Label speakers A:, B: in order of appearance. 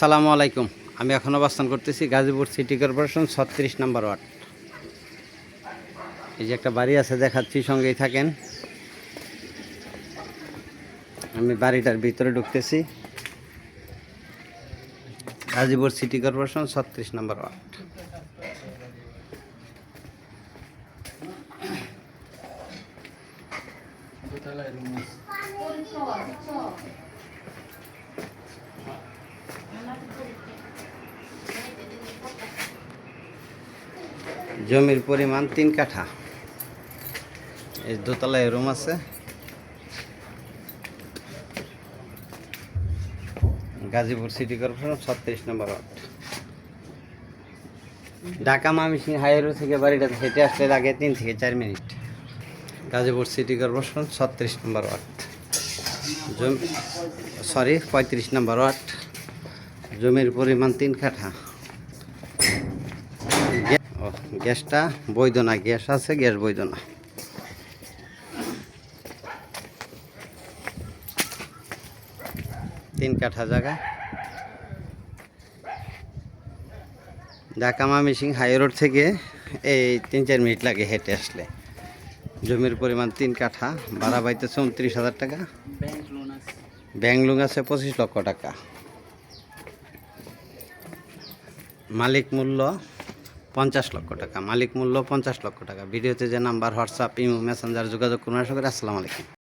A: সালামু আলাইকুম। আমি এখন অবস্থান করতেছি গাজীপুর সিটি কর্পোরেশন, ছত্রিশ নাম্বার ওয়ার্ড। এই যে একটা বাড়ি আছে, দেখাচ্ছি, সঙ্গেই থাকেন। আমি বাড়িটার ভিতরে ঢুকতেছি। গাজীপুর সিটি কর্পোরেশন, ছত্রিশ নাম্বার ওয়ার্ড। জমির পরিমাণ তিন কাঠা। এই দোতলায় রুম আছে। গাজীপুর সিটি কর্পোরেশন ছত্রিশ নম্বর ward Dhaka Mymensingh high road থেকে বাড়িটা হেঁটে আসলে লাগে তিন থেকে চার মিনিট গাজীপুর সিটি কর্পোরেশন ছত্রিশ নম্বর ওয়ার্ড জমি সরি পঁয়ত্রিশ নম্বর ওয়ার্ড জমির পরিমাণ তিন কাঠা। গ্যাসটা বৈধ না গ্যাস আছে, গ্যাস বৈধ না তিন কাঠা জায়গা। ঢাকা মামিসিং হাই রোড থেকে এই তিন চার মিনিট লাগে হেঁটে আসলে। জমির পরিমাণ তিন কাঠা, ভাড়া পাইতেছে উনত্রিশ হাজার টাকা। ব্যাংক আছে পঁচিশ লক্ষ টাকা। মালিক মূল্য পঞ্চাশ লক্ষ টাকা, মালিক মূল্য পঞ্চাশ লক্ষ টাকা। ভিডিওতে যে নাম্বার, হোয়াটসঅ্যাপ, ইমো, মেসেঞ্জার যোগাযোগ করুন। আশা করি আসসালামু আলাইকুম।